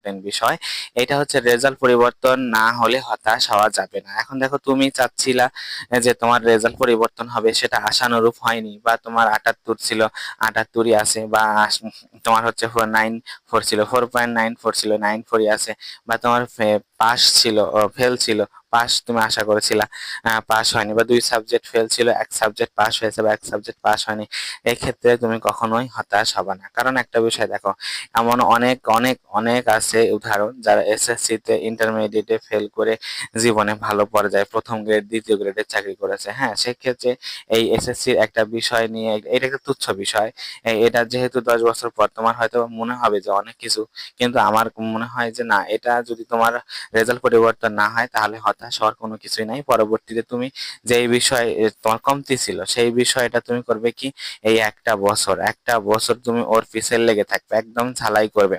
Important বিষয়। এটা হচ্ছে রেজাল্ট পরিবর্তন না হলে হতাশ হওয়া যাবে না। এখন দেখো তুমি চাচ্ছিলা যে তোমার রেজাল্ট পরিবর্তন হবে, সেটা আশানুরূপ হয়নি বা তোমার আটাত্তর ছিল, আটাত্তরই আছে বা তোমার হচ্ছে ফোর নাইন ফোর ছিল ফোর পয়েন্ট নাইন ফোর ছিল নাইন ফোরই আছে বা তোমার পাস ছিল ফেল ছিল পাস তুমি আশা করেছিলা পাস হয়নি বা দুই সাবজেক্ট ফেল ছিল, এক সাবজেক্ট পাস হয়েছে বা এক সাবজেক্ট পাস হয়নি এই ক্ষেত্রে তুমি কখনোই হতাশ হবে না। কারণ একটা বিষয় দেখো, এমন অনেক অনেক অনেক আছে উদাহরণ যারা এসএসসি তে ইন্টারমিডিয়েটে ফেল করে জীবনে ভালো পর্যায়ে প্রথম গ্রেড দ্বিতীয় গ্রেডে চাকরি করেছে। হ্যাঁ সেক্ষেত্রে এই এসএসসির একটা বিষয় নিয়ে, এটা একটা তুচ্ছ বিষয়। এটা যেহেতু দশ বছর পর, তোমার হয়তো মনে হবে যে অনেক কিছু, কিন্তু আমার মনে হয় যে না, এটা যদি তোমার রেজাল্ট পরিবর্তন না হয়, তাহলে হতাশ হওয়ার কোনো কিছুই নাই। পরবর্তীতে তুমি যেই বিষয়ে তোমার কমতি ছিল, সেই বিষয়টা তুমি করবে কি? এই একটা বছর একটা বছর তুমি ওর পিছের লেগে থাকবে, একদম ঝালাই করবে।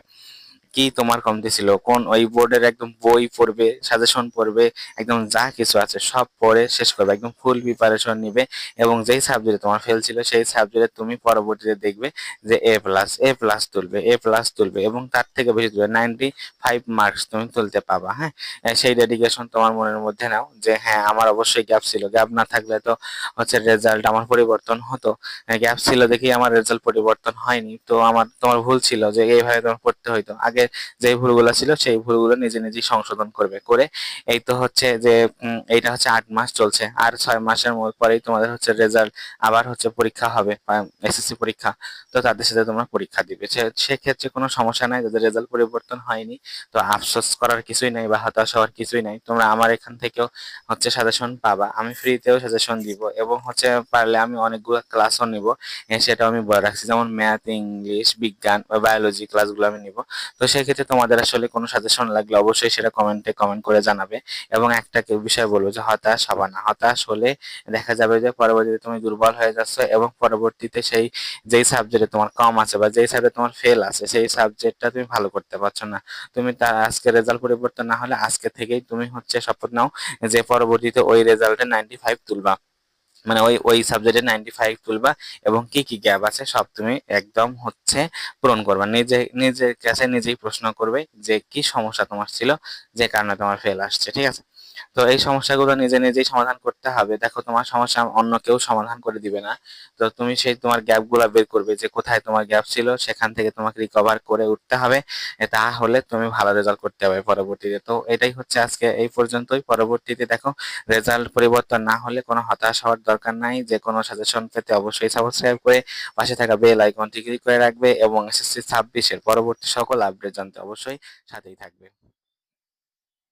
কি তোমার কমতি ছিল? কোন ওই বোর্ডের একদম বই পড়বে সাজেশন পড়বে, একদম যা কিছু আছে সব পড়ে শেষ করবে, একদম ফুল প্রিপারেশন নিবে এবং যেই সাবজেক্টে তোমার ফেল ছিল সেই সাবজেক্টে তুমি পরবর্তীতে দেখবে যে এ প্লাস এ প্লাস তুলবে এ প্লাস তুলবে এবং তার থেকে বেশি তুলবে। নাইনটি ফাইভ মার্কস তুমি তুলতে পাবা হ্যাঁ? সেই ডেডিকেশন তোমার মনের মধ্যে নাও যে হ্যাঁ আমার অবশ্যই গ্যাপ ছিল। গ্যাপ না থাকলে তো হচ্ছে রেজাল্ট আমার পরিবর্তন হতো। গ্যাপ ছিল দেখি আমার রেজাল্ট পরিবর্তন হয়নি। তো আমার, তোমার ভুল ছিল যে এইভাবে তোমার পড়তে হইতো। আগে যে ভুলগুলো ছিল সেই ভুলগুলো নিজে নিজেই সংশোধন করবে, করে এই তো হচ্ছে যে এইটা হচ্ছে আট মাস চলছে, আর ছয় মাসের পরেই তোমাদের হচ্ছে রেজাল্ট আবার হচ্ছে পরীক্ষা হবে এসএসসি পরীক্ষা, তো তাদের সাথে তোমরা পরীক্ষা দিবে। সেক্ষেত্রে কোনো সমস্যা নাই, যাদের রেজাল্ট পরিবর্তন হয়নি, তো আফসোস করার কিছুই নাই বা হতাশ হওয়ার কিছুই নাই, তোমরা আমার এখান থেকেও হচ্ছে সাজেশন পাবা, আমি ফ্রিতেও সাজেশন দিব, এবং হচ্ছে পারলে আমি অনেকগুলো ক্লাসও নিব সেটাও আমি বলে রাখছি, যেমন ম্যাথ ইংলিশ বিজ্ঞান, বা বায়োলজি ক্লাসগুলো আমি নিব, তো সেক্ষেত্রে তোমাদের আসলে কোনো সাজেশন লাগলে অবশ্যই সেটা কমেন্টে কমেন্ট করে জানাবে এবং একটা কেউ বিষয় বলব যে হতাশ হবা না। হতাশ হলে দেখা যাবে যে পরবর্তীতে তুমি দুর্বল হয়ে যাচ্ছ এবং পরবর্তীতে সেই, যেই সাবজেক্টে তোমার কম আছে বা যেই সাবজেক্টে তোমার ফেল আছে, সেই সাবজেক্টটা তুমি ভালো করতে পারছ না। তুমি তার আজকে রেজাল্ট পরিবর্তন না হলে আজকে থেকেই তুমি হচ্ছে শপথ নাও যে পরবর্তীতে ওই রেজাল্টে নাইনটি ফাইভ তুলবা। মানে ওই ওই সাবজেক্টে নাইনটি ফাইভ তুলবা এবং কি কি গ্যাপ আছে সব তুমি একদম হচ্ছে পূরণ করবা। নিজে, নিজের কাছে নিজেই প্রশ্ন করবে যে কি সমস্যা তোমার ছিল, যে কারণে তোমার ফেল আসছে, ঠিক আছে? তো এই সমস্যাগুলো নিজে নিজেই সমাধান করতে হবে। দেখো, তোমার সমস্যা অন্য কেউ সমাধান করে দিবে না। তো তুমি সেই তোমার গ্যাপগুলা বের করবে যে কোথায় তোমার গ্যাপ ছিল, সেখান থেকে তোমাকে রিকভার করে উঠতে হবে। তাহলে তুমি ভালো রেজাল্ট করতে হবে পরবর্তীতে। তো এটাই হচ্ছে আজকে এই পর্যন্তই। পরবর্তীতে দেখো রেজাল্ট পরিবর্তন না হলে কোনো হতাশ হওয়ার দরকার নাই। যে কোনো সাজেশন পেতে অবশ্যই সাবস্ক্রাইব করে পাশে থাকা বেল আইকনটি ক্লিক করে রাখবে এবং এসএসসি ছাব্বিশের পরবর্তী সকল আপডেট জানতে অবশ্যই সাথেই থাকবে।